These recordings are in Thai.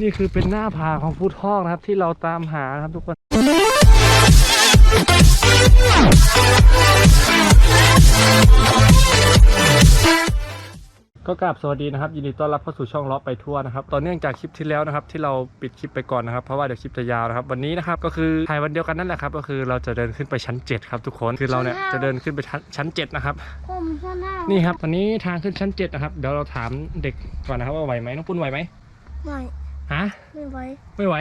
นี่คือเป็นหน้าผาของพุทธอกนะครับ ที่เราตามหานะครับทุกคนก็กราบสวัสดีนะครับ ยินดีต้อนรับเข้าสู่ช่องล้อไปทั่วนะครับต่อเนื่องจากคลิปที่แล้วนะครับ ที่เราปิดคลิปไปก่อนนะครับ เพราะว่าเดี๋ยวคลิปจะยาวนะครับ วันนี้นะครับก็คือถ่ายวันเดียวกันนั่นแหละครับ ก็คือเราจะเดินขึ้นไปชั้น 7 ครับทุกคนคือเราเนี่ยจะเดินขึ้นไปชั้นชั้น7นะครับผมชนะนี่ครับตอนนี้ทางขึ้นชั้น7นะครับเดี๋ยวเราถามเด็กก่อนนะครับว่าไหวไหมน้องปุ้นไหวไหมไม่ ฮะ ไม่ไหว ไม่ไหว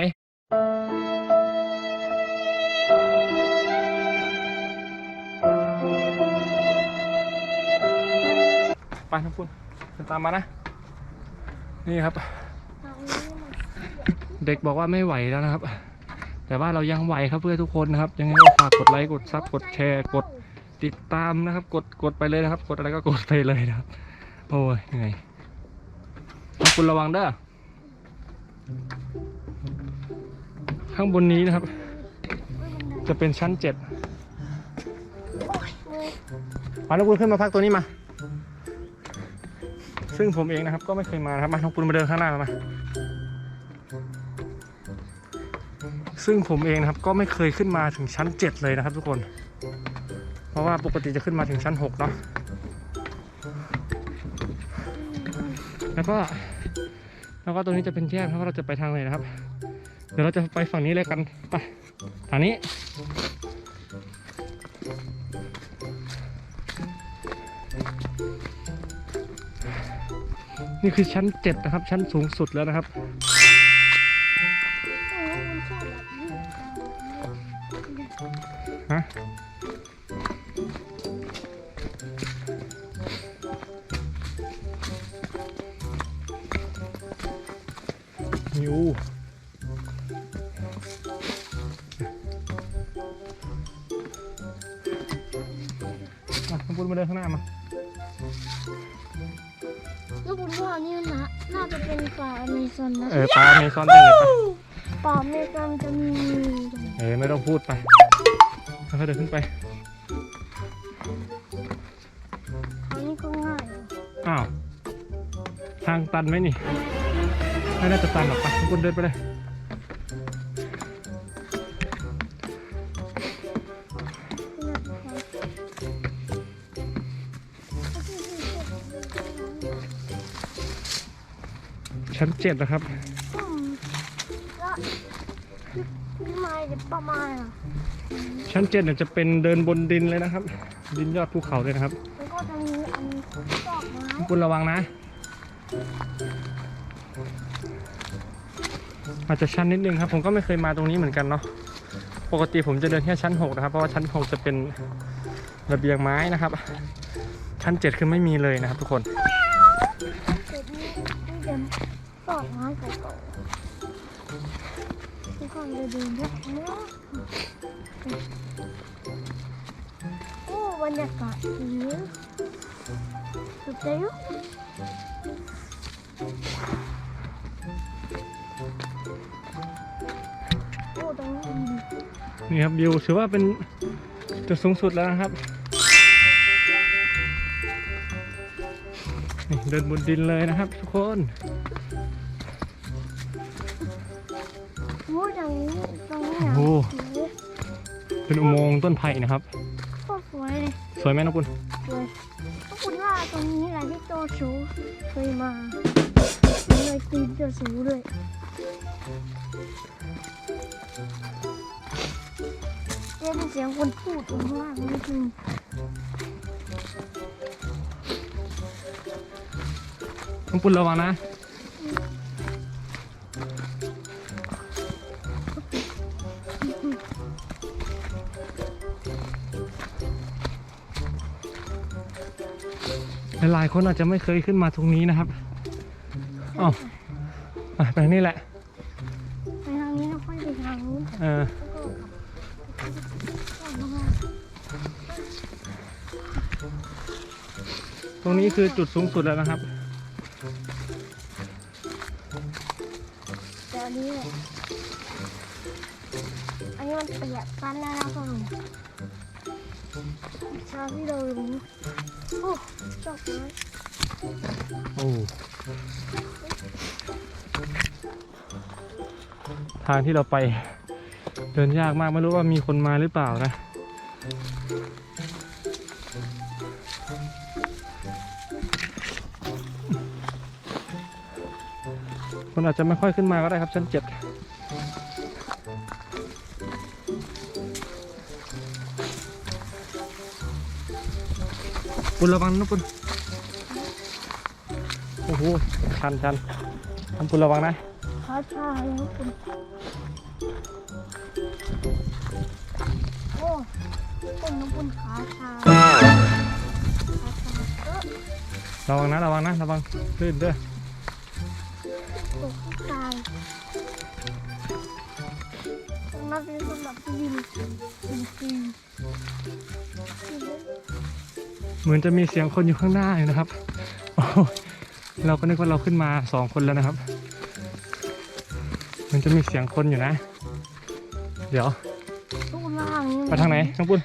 ไปน้องปุ้นเดินตามมานะ นี่ครับทางนี้มันเด็กบอกว่าไม่ไหวแล้วนะครับ แต่ว่าเรายังไหวครับเพื่อทุกคนนะครับ ยังไงก็ฝากกดไลค์ กดซับ กดแชร์ กดติดตามนะครับ กด กดไปเลยนะครับ กดอะไรก็กดไปเลยนะครับ โอ้ยเหนื่อยขอบคุณระวังเด้อ ข้างบนนี้นะครับ จะเป็นชั้นเจ็ดมาน้องปุณขึ้นมาพักตัวนี้มา ซึ่งผมเองนะครับ ก็ไม่เคยมานะครับมาน้องปุณมาเดินข้างหน้ามา ซึ่งผมเองนะครับ ก็ไม่เคยขึ้นมาถึงชั้น7เลยนะครับ ทุกคน เพราะว่าปกติจะขึ้นมาถึงชั้น6เนาะแล้วก็ แล้วก็ตรงนี้จะเป็นแยกเพราะว่าเราจะไปทางไหนนะครับ เดี๋ยวเราจะไปฝั่งนี้เลยกันไปทางนี้นี่คือชั้น7นะครับ ชั้นสูงสุดแล้วนะครับโอ้ อบแบบนี้ฮะนิวอะคุณปุณมาเดินข้างหน้ามาแล้วคุณว่านี่นะน่าจะเป็นป่าอเมซอนนะเออปลาเมซอนได้เลยปะป่าอเมซอนจะมีเออไม่ต้องพูดไปค่อยๆเดินขึ้นไปอันนี้ก็ง่ายอ้าวทางตันไหมนี่ ไม่น่าจะตันหรอกไปคุณปุณเดินไปเลยชั้นเจ็ดนะครับอืมแล้วพี่ไม้จะประมาณอะชั้นเจ็ดเนี่ยจะเป็นเดินบนดินเลยนะครับ ดินยอดภูเขาเลยนะครับแล้วก็จะมีอันดอกไม้คุณระวังนะ อาจจะชันนิดนึงครับ ผมก็ไม่เคยมาตรงนี้เหมือนกันเนาะปกติผมจะเดินแค่ชั้น 6 นะครับ เพราะว่าชั้น 6 จะเป็นระเบียงไม้นะครับ ชั้น 7 คือไม่มีเลยนะครับ ทุกคนโอ้บรรยากาศดีสุดใจอยู่ นี่ครับวิวถือว่าเป็นจุดสูงสุดแล้วนะครับนี่เดินบนดินเลยนะครับทุกคนโอ้ตรงนี้ตรงนี้โอ้อะโหสวยเป็นอุโมงค์ต้นไผ่นะครับโคตรสวยเลยสวยไหมน้องปุณสวยขอบคุณว่าตรงนี้แหละที่โตสูเคยมามันเลยตีนจะสูเลย เจ๊เป็นเสียงคนพูดตรงข้างล่างนี่คือน้องปุณระวังนะ หลายๆคนอาจจะไม่เคยขึ้นมาตรงนี้นะครับอ๋ออะไปนี่แหละ ไปทางนี้แล้วค่อยไปทางนู้น เออแล้วก็กลับ ตรงนี้คือจุดสูงสุดแล้วนะครับเดี๋ยวนี้อันนี้มันเปียกกันแล้วนะพ่อหนุ่มช้าที่เราลงโอ้ดอกไม้โอ้ทางที่เราไป เดินยากมากไม่รู้ว่ามีคนมาหรือเปล่านะ คนอาจจะไม่ค่อยขึ้นมาก็ได้ครับชั้นเจ็ดปุณระวังนะปุณโอ้โหชันชันทำปุณระวังนะขาชาเลยทุกคน คนน้ำคนขาชาขาชาเออระวังนะระวังนะระวังลื่นเด้อตกตายตรงนั้นเป็นสำหรับวินวินฟรีเหมือนจะมีเสียงคนอยู่ข้างหน้าอยู่นะครับโอ้ยเราก็นึกว่าเราขึ้นมาสองคนแล้วนะครับ มันจะมีเสียงคนอยู่นะ เดี๋ยวลูกบุญว่าทางนี้ไปทางไหนน้องปุ้น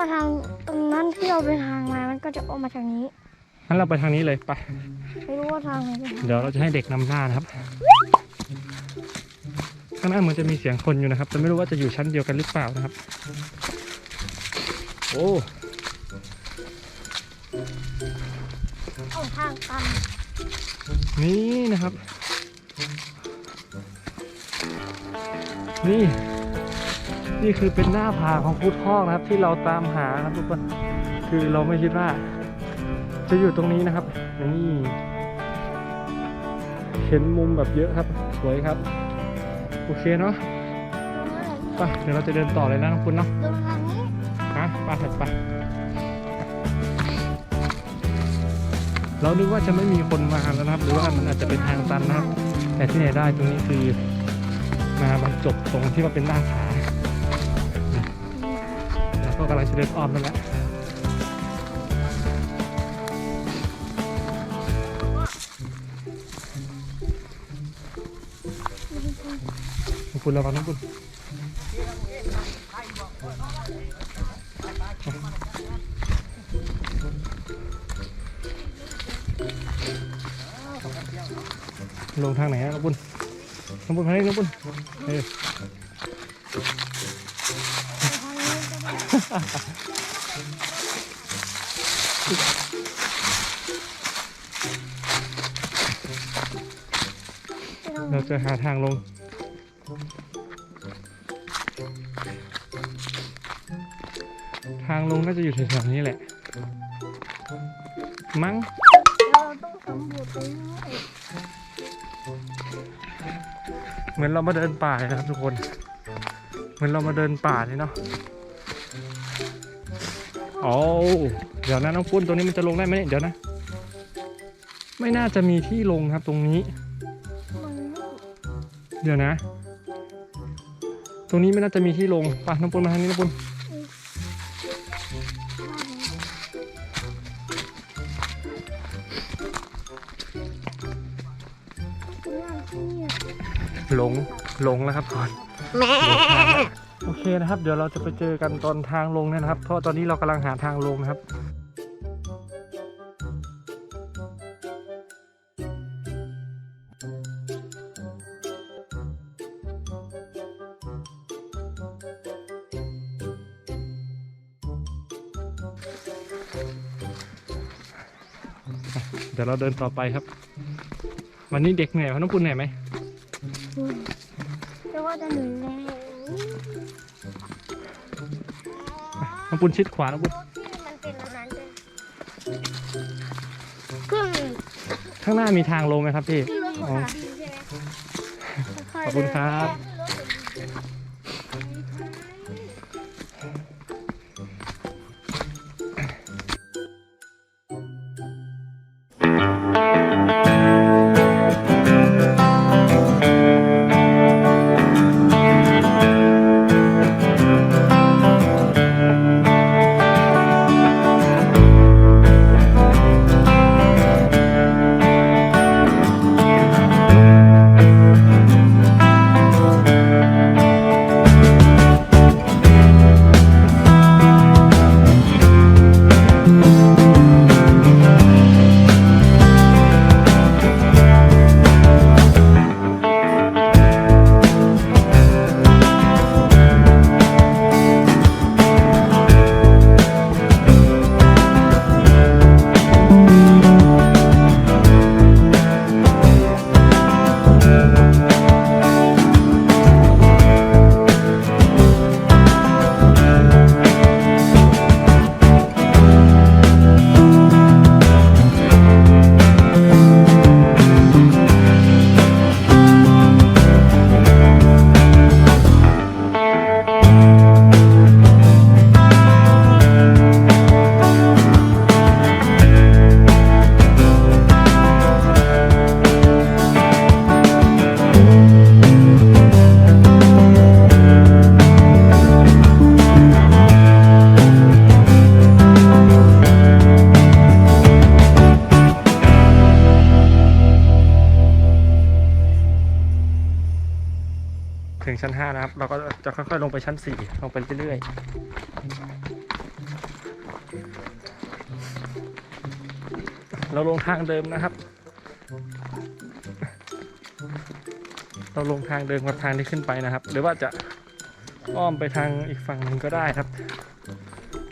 ลูกบุญว่าทางตรงนั้นที่เราไปทางมามันก็จะออกมาทางนี้งั้นเราไปทางนี้เลยไป ไม่รู้ว่าทางไหนเป็นทางเดี๋ยวเราจะให้เด็กนำหน้านะครับ ข้างหน้าเหมือนจะมีเสียงคนอยู่นะครับ แต่ไม่รู้ว่าจะอยู่ชั้นเดียวกันหรือเปล่านะครับ โอ้เอาทางตันนี่นะครับ นี่ นี่คือเป็นหน้าผาของพุทธคอกนะครับ ที่เราตามหานะครับทุกคน คือเราไม่คิดว่า จะอยู่ตรงนี้นะครับ นี่ เห็นมุมแบบเยอะครับ สวยครับ โอเคเนาะตรงนั้นแหละไปเดี๋ยวเราจะเดินต่อเลยนะน้องคุณเนาะเดินทางนี้ฮะไปเถอะไป เรานึกว่าจะไม่มีคนมาแล้วนะครับ หรือว่ามันอาจจะเป็นทางตันนะครับ แต่ที่ไหนได้ตรงนี้คือมาบรรจบตรงที่ว่าเป็นหน้าผาแล้ว ก็กำลังจะเดินอ้อมนั่นแหละน้องคุณระวังน้องคุณลงทางไหนอะน้องบุญน้องบุญทางนี้น้องบุญเออ เราจะหาทางลง ทางลงน่าจะอยู่แถวๆนี้แหละ มั้งเราต้องสำรวจไปเรื่อยเหมือนเรามาเดินป่าเลยนะครับทุกคน เหมือนเรามาเดินป่าเลยเนาะ โอ้เดี๋ยวนะน้องปุ้นตรงนี้มันจะลงได้ไหมเนี่ยเดี๋ยวนะ ไม่น่าจะมีที่ลงครับตรงนี้ เดี๋ยวนะ ตรงนี้ไม่น่าจะมีที่ลงไปน้องปุ้นมาทางนี้น้องปุ้นว่าที่เนี่ยหลงหลงแล้วครับทุกคนแล้ว โอเคนะครับ เดี๋ยวเราจะไปเจอกันตอนทางลงนะครับ เพราะตอนนี้เรากำลังหาทางลงนะครับเดี๋ยวเราเดินต่อไปครับ วันนี้เด็กเหนื่อยเพราะน้องปุณเหนื่อยไหมอืมแต่ว่าจะเหนื่อยแน่ น้องปุณชิดขวาน้องปุณมันเป็นอันนั้นเลยเครื่องข้างหน้ามีทางลงไหมครับพี่ที่รถอ๋อขาดีใช่ไหมขอบคุณครับ จะค่อยๆลงไปชั้น4ลงไปเรื่อยๆ เราลงทางเดิมนะครับ เราลงทางเดิมกับทางที่ขึ้นไปนะครับ หรือว่าจะอ้อมไปทางอีกฝั่งหนึ่งก็ได้ครับ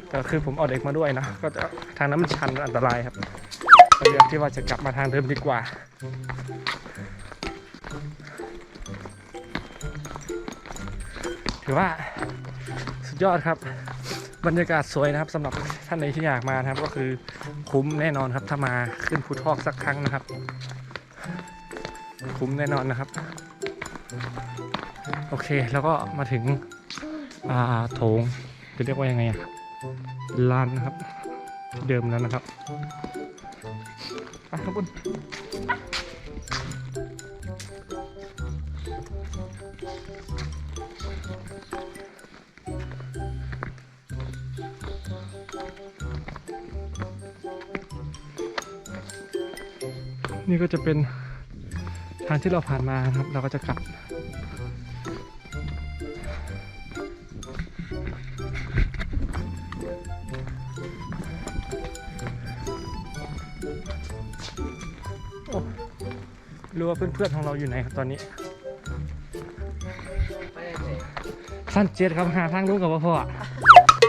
แต่คือผมเอาเด็กมาด้วยนะ ก็จะทางนั้นมันชันอันตรายครับเลือกที่ว่าจะกลับมาทางเดิมดีกว่า ถือว่าสุดยอดครับ บรรยากาศสวยนะครับสำหรับท่านใดที่อยากมานะครับ ก็คือคุ้มแน่นอนครับ ถ้ามาขึ้นภูทอกสักครั้งนะครับ คุ้มแน่นอนนะครับ โอเคแล้วก็มาถึงโถงจะเรียกว่ายังไงอะลานนะครับ เดิมแล้วนะครับไปครับคุณ นี่ก็จะเป็นทางที่เราผ่านมาครับ เราก็จะกลับรู้ว่าเพื่อนๆของเราอยู่ไหนครับตอนนี้สั้นเจ็ดครับหาทางรู้กับว่าพ่อ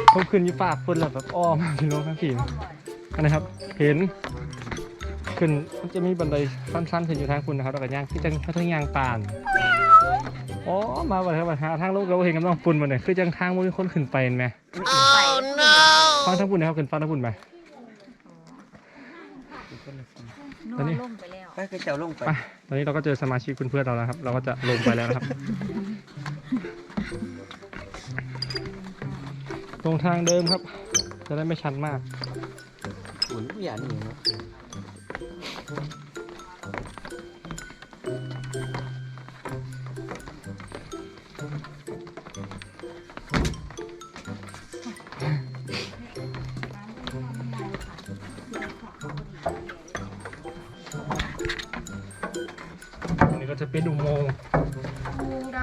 เขาขึ้นอยู่ปากคนแล้วแบบอ้อมพี่น้องทั้งผีอันนะครับ เห็น ขึ้นมันจะมีบันไดสั้นๆขึ้นอยู่ทางคุณนะครับแล้วก็ย่างที่จังเขาทั้งย่างตานอ๋อมาบัดครับบัดหาทางลูกเราเห็นกำลังปุ่นมาเนี่ยคือจังทางมันมีคนขึ้นไปเห็นไหมฟังทั้งปุ่นนะครับขึ้นฟังทั้งปุ่นไหมตอนนี้ลงไปแล้วไปคือเจ้าลงไปไปตอนนี้เราก็เจอสมาชิกเพื่อนๆเราแล้วครับ เราก็จะลงไปแล้วนะครับตรงทางเดิมครับ จะได้ไม่ชันมากหมุนผู้ใหญ่นี่เนาะอัน งค์งูด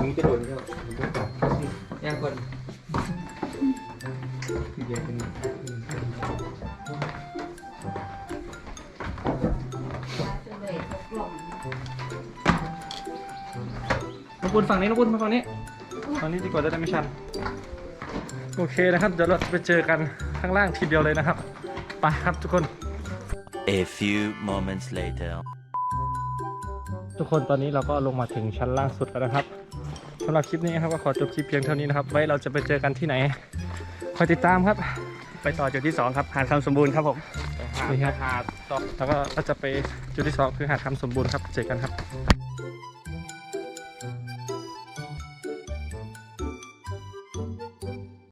มึงจะโดนเจ้าผมจะจับย่างคนที่เดียวกันน้องปุณฝั่งนี้น้องปุณมาฝั่งนี้ฝั่งนี้ดีกว่าจะได้ไม่ชัน โอเคนะครับ เดี๋ยวเราจะไปเจอกันข้างล่างทีเดียวเลยนะครับ ไปครับทุกคน A few moments later. ทุกคนตอนนี้เราก็ลงมาถึงชั้นล่างสุดแล้วนะครับสำหรับคลิปนี้ครับก็ขอจบคลิปเพียงเท่านี้นะครับ ไว้เราจะไปเจอกันที่ไหน คอยติดตามครับ ไปต่อจุดที่สองครับ หาดคำสมบูรณ์ครับผม นี่ครับ แล้วก็เราจะไปจุดที่สองคือหาดคำสมบูรณ์ครับ เจอกันครับ